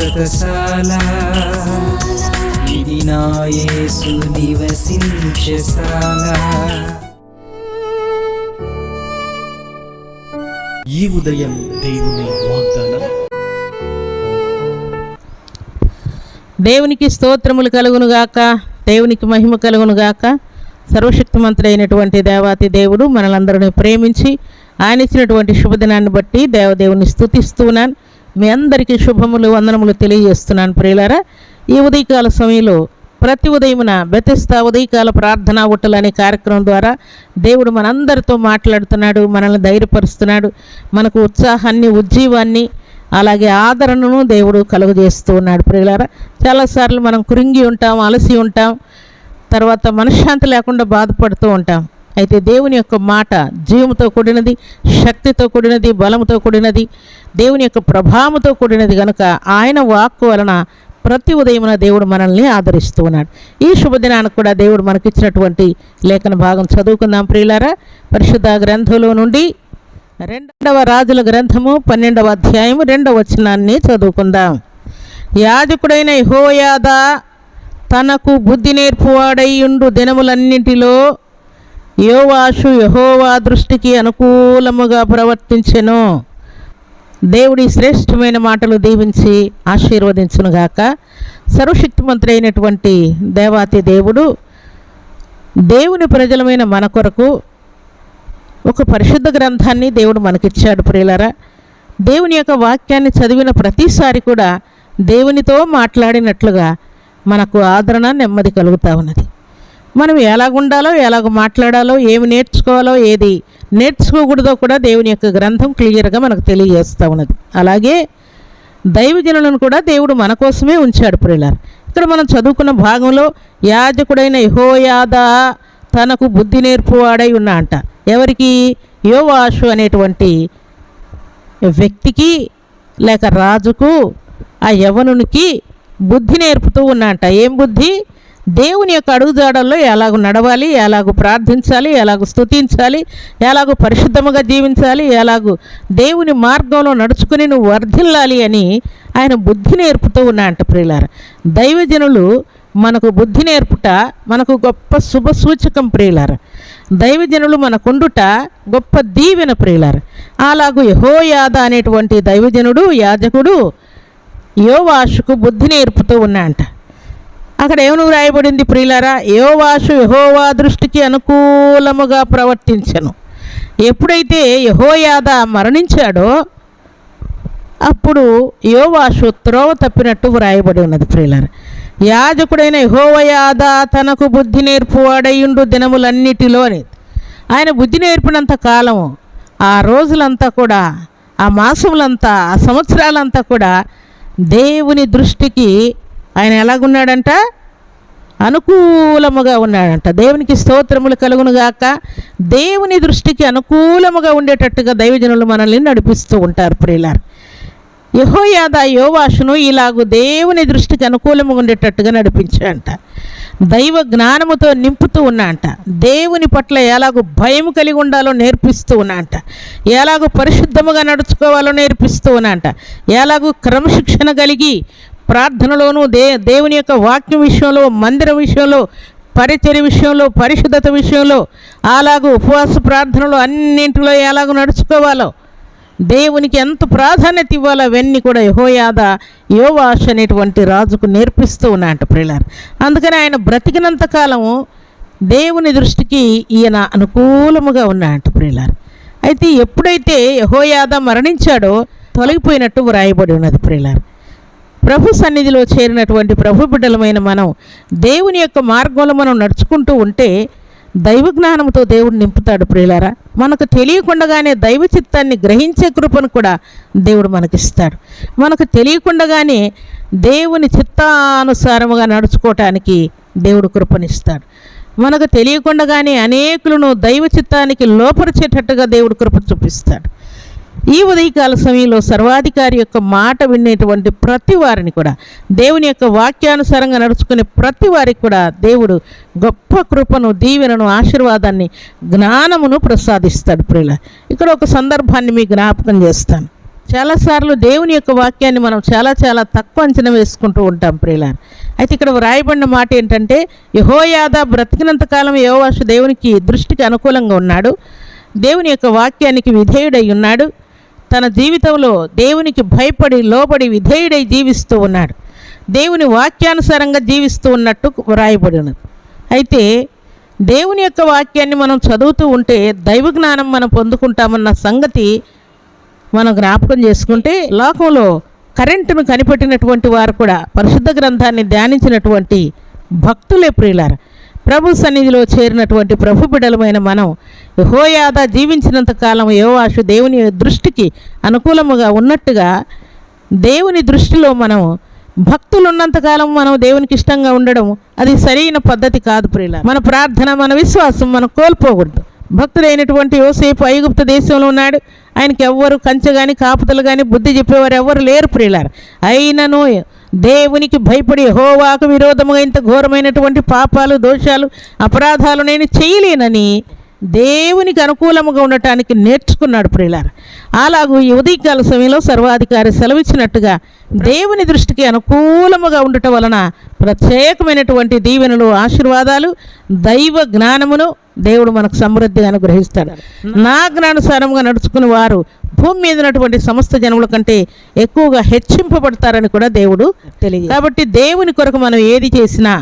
శాశ్వతశాల ఇది నా యేసు నివసించశాల ఈ ఉదయం దేవుని వాగ్దానం. దేవునికి స్తోత్రములు కలుగునుగాక దేవునికి మహిమ కలుగునుగాక సర్వశక్తిమంతుడు అయినటువంటి దేవాతి దేవుడు మనలందరినీ ప్రేమించి ఆయన ఇచ్చినటువంటి శుభదినాన్ని బట్టి దేవదేవుని స్తుతిస్తున్నాను మీ అందరికీ శుభములు వందనములు తెలియజేస్తున్నాను ప్రియులారా. ఈ ఉదయకాల సమయంలో ప్రతి ఉదయమున బెతెస్తా ఉదయకాల ప్రార్థనా ఉట్టలు అనే కార్యక్రమం ద్వారా దేవుడు మనందరితో మాట్లాడుతున్నాడు మనల్ని ధైర్యపరుస్తున్నాడు మనకు ఉత్సాహాన్ని ఉజ్జీవాన్ని అలాగే ఆదరణను దేవుడు కలుగజేస్తూ ఉన్నాడు ప్రియులారా. చాలాసార్లు మనం కురింగి ఉంటాం అలసి ఉంటాం తర్వాత మనశ్శాంతి లేకుండా బాధపడుతూ ఉంటాం. అయితే దేవుని యొక్క మాట జీవంతో కూడినది శక్తితో కూడినది బలముతో కూడినది దేవుని యొక్క ప్రభావంతో కూడినది కనుక ఆయన వాక్కు వలన ప్రతి ఉదయమున దేవుడు మనల్ని ఆదరిస్తూ ఉన్నాడు. ఈ శుభదినానికి కూడా దేవుడు మనకిచ్చినటువంటి లేఖన భాగం చదువుకుందాం ప్రియులారా. పరిశుద్ధ గ్రంథంలో నుండి రెండవ రాజుల గ్రంథము పన్నెండవ అధ్యాయము రెండవ వచనాన్ని చదువుకుందాం. యాజకుడైన హోయాదా తనకు బుద్ధి నేర్పువాడయ్యుండు దినములన్నింటిలో యోవాషు యహోవా దృష్టికి అనుకూలముగా ప్రవర్తించెను. దేవుడి శ్రేష్టమైన మాటలు దీవించి ఆశీర్వదించునుగాక సర్వశక్తిమంతుడైనటువంటి దేవాతి దేవుడు దేవుని ప్రజలమైన మన కొరకు ఒక పరిశుద్ధ గ్రంథాన్ని దేవుడు మనకిచ్చాడు ప్రియులరా. దేవుని యొక్క వాక్యాన్ని చదివిన ప్రతిసారి కూడా దేవునితో మాట్లాడినట్లుగా మనకు ఆదరణ నెమ్మది కలుగుతూ ఉన్నది. మనం ఎలాగుండాలో ఎలాగ మాట్లాడాలో ఏమి నేర్చుకోవాలో ఏది నేర్చుకోకూడదో కూడా దేవుని యొక్క గ్రంథం క్లియర్గా మనకు తెలియజేస్తూ ఉన్నది. అలాగే దైవజనులను కూడా దేవుడు మన కోసమే ఉంచాడు ప్రియులార్. ఇక్కడ మనం చదువుకున్న భాగంలో యాజకుడైన యహోయాదా తనకు బుద్ధి నేర్పువాడై ఉన్నా అంట. ఎవరికి? యోవాషు అనేటువంటి వ్యక్తికి లేక రాజుకు ఆ యవనునికి బుద్ధి నేర్పుతూ ఉన్నా అంట. ఏం బుద్ధి? దేవుని యొక్క అడుగుదాడల్లో ఎలాగ నడవాలి ఎలాగ ప్రార్థించాలి ఎలాగ స్తుతించాలి ఎలాగ పరిశుద్ధముగా జీవించాలి ఎలాగ దేవుని మార్గంలో నడుచుకుని నువ్వు వర్ధిల్లాలి అని ఆయన బుద్ధి నేర్పుతూ ఉన్నాంట ప్రియులార. దైవజనులు మనకు బుద్ధి నేర్పుట మనకు గొప్ప శుభ సూచకం ప్రియులార. దైవజనులు మనకుండుట గొప్ప దీవెన ప్రియులార. అలాగూ యహోయాద అనేటువంటి దైవజనుడు యాజకుడు యోవాషుకు బుద్ధి నేర్పుతూ ఉన్నాయంట అక్కడ ఏమను వ్రాయబడింది ప్రియులారా? యోవాషు యహోవా దృష్టికి అనుకూలముగా ప్రవర్తించను. ఎప్పుడైతే యహోయాద మరణించాడో అప్పుడు యోవాసు త్రోవ తప్పినట్టు వ్రాయబడి ఉన్నది ప్రియులారా. యాజకుడైన యహోవయాద తనకు బుద్ధి నేర్పువాడయుండు దినములన్నిటిలో అని. ఆయన బుద్ధి నేర్పినంత కాలం ఆ రోజులంతా కూడా ఆ మాసములంతా ఆ సంవత్సరాలంతా కూడా దేవుని దృష్టికి ఆయన ఎలాగున్నాడంట? అనుకూలముగా ఉన్నాడంట. దేవునికి స్తోత్రములు కలుగునుగాక దేవుని దృష్టికి అనుకూలముగా ఉండేటట్టుగా దైవజనులు మనల్ని నడిపిస్తూ ఉంటారు ప్రియులారు. యహోయాద యోవాషును ఇలాగు దేవుని దృష్టికి అనుకూలంగా ఉండేటట్టుగా నడిపించాడంట. దైవ జ్ఞానముతో నింపుతూ ఉన్నాంట దేవుని పట్ల ఎలాగో భయం కలిగి ఉండాలో నేర్పిస్తూ ఉన్నాంట ఎలాగో పరిశుద్ధముగా నడుచుకోవాలో నేర్పిస్తూ ఉన్నాంట ఎలాగో క్రమశిక్షణ కలిగి ప్రార్థనలోనూ దే దేవుని యొక్క వాక్యం విషయంలో మందిర విషయంలో పరిచర్య విషయంలో పరిశుద్ధత విషయంలో అలాగూ ఉపవాస ప్రార్థనలు అన్నింటిలో ఎలాగో నడుచుకోవాలో దేవునికి ఎంత ప్రాధాన్యత ఇవ్వాలో అవన్నీ కూడా యహోయాద యోవాష్ అనేటువంటి రాజుకు నేర్పిస్తూ ఉన్నాయంట ప్రియులారు. అందుకని ఆయన బ్రతికినంత కాలము దేవుని దృష్టికి ఈయన అనుకూలముగా ఉన్నాయంట ప్రియులారు. అయితే ఎప్పుడైతే యహోయాద మరణించాడో తొలగిపోయినట్టు వ్రాయబడి ఉన్నది ప్రియులారు. ప్రభు సన్నిధిలో చేరినటువంటి ప్రభు బిడ్డలమైన మనం దేవుని యొక్క మార్గంలో మనం నడుచుకుంటూ ఉంటే దైవ జ్ఞానంతో దేవుడు నింపుతాడు ప్రియులారా. మనకు తెలియకుండానే దైవ చిత్తాన్ని గ్రహించే కృపను కూడా దేవుడు మనకిస్తాడు. మనకు తెలియకుండానే దేవుని చిత్తానుసారముగా నడుచుకోవటానికి దేవుడు కృపనిస్తాడు. మనకు తెలియకుండానే అనేకులను దైవ చిత్తానికి లోపరిచేటట్టుగా దేవుడు కృప చూపిస్తాడు. ఈ ఉదయకాల సమయంలో సర్వాధికారి యొక్క మాట వినేటువంటి ప్రతి వారిని కూడా దేవుని యొక్క వాక్యానుసారంగా నడుచుకునే ప్రతి వారికి కూడా దేవుడు గొప్ప కృపను దీవెనను ఆశీర్వాదాన్ని జ్ఞానమును ప్రసాదిస్తాడు ప్రియుల. ఇక్కడ ఒక సందర్భాన్ని మీ జ్ఞాపకం చేస్తాను. చాలాసార్లు దేవుని యొక్క వాక్యాన్ని మనం చాలా చాలా తక్కువ అంచనా వేసుకుంటూ ఉంటాం ప్రియులారా అయితే ఇక్కడ వ్రాయబడిన మాట ఏంటంటే యహోయాద బ్రతికినంత కాలం యోవాషు దేవునికి దృష్టికి అనుకూలంగా ఉన్నాడు. దేవుని యొక్క వాక్యానికి విధేయుడై ఉన్నాడు. తన జీవితంలో దేవునికి భయపడి లోబడి విధేయుడై జీవిస్తూ ఉన్నాడు. దేవుని వాక్యానుసారంగా జీవిస్తూ ఉన్నట్టు వ్రాయబడి ఉన్నది. అయితే దేవుని యొక్క వాక్యాన్ని మనం చదువుతూ ఉంటే దైవ జ్ఞానం మనం పొందుకుంటామన్న సంగతి మనం జ్ఞాపకం చేసుకుంటే లోకంలో కరెంటును కనిపెట్టినటువంటి వారు కూడా పరిశుద్ధ గ్రంథాన్ని ధ్యానించినటువంటి భక్తులే ప్రియులారు. ప్రభు సన్నిధిలో చేరినటువంటి ప్రభు బిడలమైన మనం హోయాద జీవించినంత కాలం యోవాషు దేవుని దృష్టికి అనుకూలముగా ఉన్నట్టుగా దేవుని దృష్టిలో మనం భక్తులు ఉన్నంతకాలం మనం దేవునికి ఇష్టంగా ఉండడం అది సరైన పద్ధతి కాదు ప్రియుల మన ప్రార్థన మన విశ్వాసం మనం కోల్పోకూడదు. భక్తుడైనటువంటి యోసేపు ఐగుప్త దేశంలో ఉన్నాడు. ఆయనకి ఎవ్వరు కంచె కానీ కాపుతలు కానీ బుద్ధి చెప్పేవారు ఎవ్వరు లేరు ప్రియులారు. అయినను దేవునికి భయపడి హోవాకు విరోధముగా ఇంత ఘోరమైనటువంటి పాపాలు దోషాలు అపరాధాలు నేను చేయలేనని దేవునికి అనుకూలముగా ఉండటానికి నేర్చుకున్నాడు ప్రియులారు. అలాగూ ఈ ఉదయకాల సమయంలో సర్వాధికారి సెలవిచ్చినట్టుగా దేవుని దృష్టికి అనుకూలముగా ఉండటం వలన ప్రత్యేకమైనటువంటి దీవెనలు ఆశీర్వాదాలు దైవ జ్ఞానమును దేవుడు మనకు సమృద్ధిగా అనుగ్రహిస్తాడు. నా జ్ఞానుసారంగా నడుచుకుని వారు భూమి మీద ఉన్నటువంటి సమస్త జనముల కంటే ఎక్కువగా హెచ్చింపబడతారని కూడా దేవుడు తెలియదు కాబట్టి దేవుని కొరకు మనం ఏది చేసినా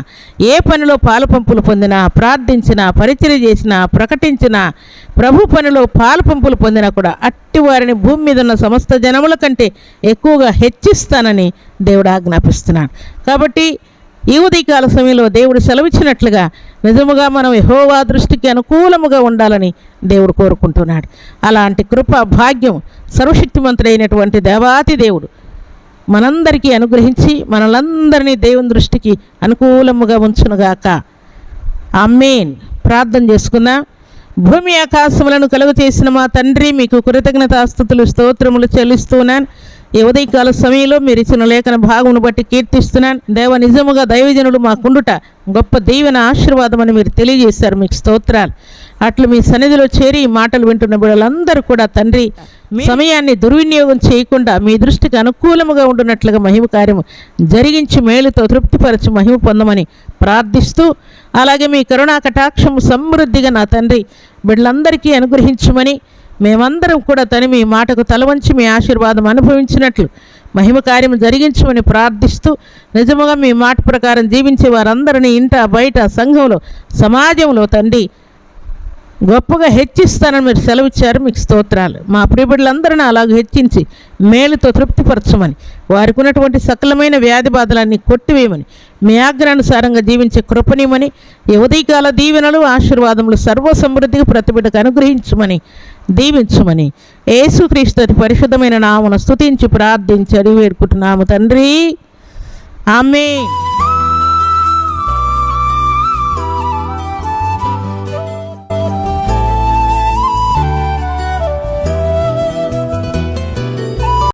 ఏ పనిలో పాలపంపులు పొందినా ప్రార్థించినా పరిచయం చేసినా ప్రకటించినా ప్రభు పనిలో పాలు పంపులు పొందినా కూడా అట్టి వారిని భూమి మీద ఉన్న సమస్త జనముల కంటే ఎక్కువగా హెచ్చిస్తానని దేవుడు ఆజ్ఞాపిస్తున్నాడు. కాబట్టి ఈ ఉదయకాల సమయంలో దేవుడు సెలవిచ్చినట్లుగా నిజముగా మనం యహోవా దృష్టికి అనుకూలముగా ఉండాలని దేవుడు కోరుకుంటున్నాడు. అలాంటి కృప భాగ్యం సర్వశక్తిమంతుడైనటువంటి దేవాతి దేవుడు మనందరికీ అనుగ్రహించి మనలందరినీ దేవుని దృష్టికి అనుకూలముగా ఉంచునుగాక. అమ్మేన్ ప్రార్థన చేసుకుందాం. భూమి ఆకాశములను కలుగు చేసిన మా తండ్రి మీకు కృతజ్ఞతాస్థుతులు స్తోత్రములు చెల్లిస్తున్నాను ఈ ఉదయకాల సమయంలో మీరు ఇచ్చిన లేఖన భాగమును బట్టి కీర్తిస్తున్నాను. దేవ నిజముగా దైవజనులు మాకుండుట గొప్ప దీవెన ఆశీర్వాదం అని మీరు తెలియజేశారు. మీకు స్తోత్రాలు. అట్లు మీ సన్నిధిలో చేరి మాటలు వింటున్న బిడ్డలందరూ కూడా తండ్రి మీ సమయాన్ని దుర్వినియోగం చేయకుండా మీ దృష్టికి అనుకూలముగా ఉండునట్లుగా మహిమ కార్యము జరిగించి మేలుతో తృప్తిపరచి మహిమ పొందమని ప్రార్థిస్తూ అలాగే మీ కరుణా కటాక్షము సమృద్ధిగా నా తండ్రి బిడ్డలందరికీ అనుగ్రహించమని మేమందరం కూడా తని మీ మాటకు తలవంచి మీ ఆశీర్వాదం అనుభవించినట్లు మహిమ కార్యం జరిగించమని ప్రార్థిస్తూ నిజముగా మీ మాట ప్రకారం జీవించే వారందరినీ ఇంట బయట సంఘంలో సమాజంలో తండ్రి గొప్పగా హెచ్చిస్తానని మీరు సెలవిచ్చారు. మీకు స్తోత్రాలు. మా ప్రియబిడ్డలందరినీ అలాగ హెచ్చించి మేలుతో తృప్తిపరచమని వారికి ఉన్నటువంటి సకలమైన వ్యాధి బాధలన్నీ కొట్టివేయమని మీ ఆజ్ఞానుసారంగా జీవించే కృపణీయమని యువతీకాల దీవెనలు ఆశీర్వాదములు సర్వ సమృద్ధిగా అనుగ్రహించమని దీవించమని. యేసుక్రీస్తు పరిశుద్ధమైన నామను స్థుతించి ప్రార్థించి అడిగి వేడుకుంటున్నాము తండ్రి. ఆమె